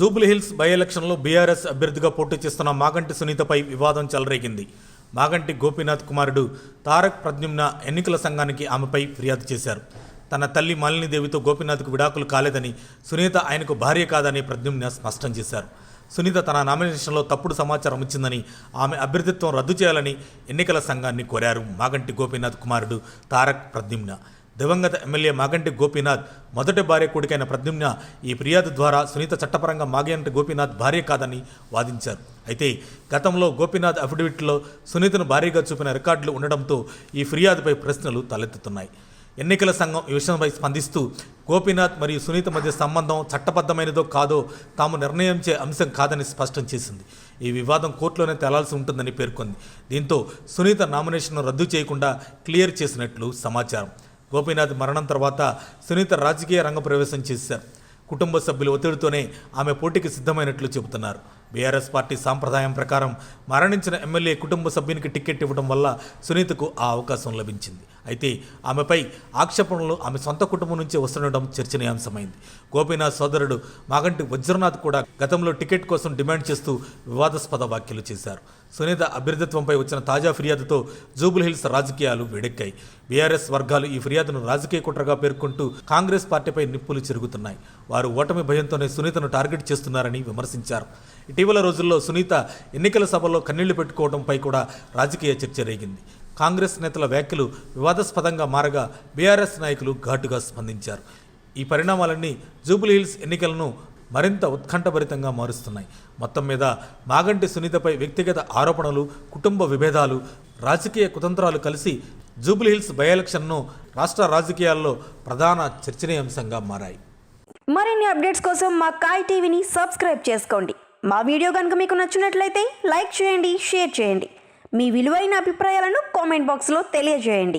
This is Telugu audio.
జూబ్లీహిల్స్ బై ఎలక్షన్లో బీఆర్ఎస్ అభ్యర్థిగా పోటీ చేస్తున్న మాగంటి సునీతపై వివాదం చెలరేగింది. మాగంటి గోపీనాథ్ కుమారుడు తారక్ ప్రద్యుమ్న ఎన్నికల సంఘానికి ఆమెపై ఫిర్యాదు చేశారు. తన తల్లి మాలినీదేవితో గోపీనాథ్కు విడాకులు కాలేదని సునీత ఆయనకు భార్య కాదని ప్రద్యుమ్న స్పష్టం చేశారు. సునీత తన నామినేషన్లో తప్పుడు సమాచారం ఇచ్చిందని ఆమె అభ్యర్థిత్వం రద్దు చేయాలని ఎన్నికల సంఘాన్ని కోరారు మాగంటి గోపీనాథ్ కుమారుడు తారక్ ప్రద్యుమ్న దివంగత ఎమ్మెల్యే మాగంటి గోపీనాథ్ మొదటి భార్య కొడుకైన ప్రద్యుమ్న ఈ ఫిర్యాదు ద్వారా సునీత చట్టపరంగా మాగంటి గోపీనాథ్ భార్య కాదని వాదించారు. అయితే గతంలో గోపీనాథ్ అఫిడవిట్లో సునీతను భార్యగా చూపిన రికార్డులు ఉండడంతో ఈ ఫిర్యాదుపై ప్రశ్నలు తలెత్తుతున్నాయి. ఎన్నికల సంఘం ఈ విషయంపై స్పందిస్తూ గోపీనాథ్ మరియు సునీత మధ్య సంబంధం చట్టబద్ధమైనదో కాదో తాము నిర్ణయించే అంశం కాదని స్పష్టం చేసింది. ఈ వివాదం కోర్టులోనే తేలాల్సి ఉంటుందని పేర్కొంది. దీంతో సునీత నామినేషన్ను రద్దు చేయకుండా క్లియర్ చేసినట్లు సమాచారం. గోపీనాథ్ మరణం తర్వాత సునీత రాజకీయ రంగ ప్రవేశం చేశారు. కుటుంబ సభ్యుల ఒత్తిడితోనే ఆమె పోటీకి సిద్ధమైనట్లు చెబుతున్నారు. బీఆర్ఎస్ పార్టీ సాంప్రదాయం ప్రకారం మరణించిన ఎమ్మెల్యే కుటుంబ సభ్యునికి టికెట్ ఇవ్వడం వల్ల సునీతకు ఆ అవకాశం లభించింది. అయితే ఆమెపై ఆక్షేపణలు ఆమె సొంత కుటుంబం నుంచే వస్తుండడం చర్చనీయాంశమైంది. గోపీనాథ్ సోదరుడు మాగంటి వజ్రనాథ్ కూడా గతంలో టికెట్ కోసం డిమాండ్ చేస్తూ వివాదాస్పద వ్యాఖ్యలు చేశారు. సునీత అభ్యర్థిత్వంపై వచ్చిన తాజా ఫిర్యాదుతో జూబుల్హిల్స్ రాజకీయాలు వేడెక్కాయి. బీఆర్ఎస్ వర్గాలు ఈ ఫిర్యాదును రాజకీయ కుట్రగా పేర్కొంటూ కాంగ్రెస్ పార్టీపై నిప్పులు చెరుగుతున్నాయి. వారు ఓటమి భయంతోనే సునీతను టార్గెట్ చేస్తున్నారని విమర్శించారు. ఇటీవల రోజుల్లో సునీత ఎన్నికల సభలో కన్నీళ్ళు పెట్టుకోవడంపై కూడా రాజకీయ చర్చ రేగింది. కాంగ్రెస్ నేతల వ్యాఖ్యలు వివాదాస్పదంగా మారగా బీఆర్ఎస్ నాయకులు ఘాటుగా స్పందించారు. ఈ పరిణామాలన్నీ జూబ్లీహిల్స్ ఎన్నికలను మరింత ఉత్కంఠభరితంగా మారుస్తున్నాయి. మొత్తం మీద మాగంటి సునీతపై వ్యక్తిగత ఆరోపణలు కుటుంబ విభేదాలు రాజకీయ కుతంత్రాలు కలిసి జూబ్లీహిల్స్ బై ఎలక్షన్ను రాష్ట్ర రాజకీయాల్లో ప్రధాన చర్చనీయాంశంగా మారాయి. మరిన్ని అప్డేట్స్ కోసం మా కాయ్ టీవీని సబ్స్క్రైబ్ చేసుకోండి. మా వీడియో కనుక మీకు నచ్చినట్లయితే లైక్ చేయండి షేర్ చేయండి. మీ విలువైన అభిప్రాయాలను కామెంట్ బాక్స్లో తెలియజేయండి.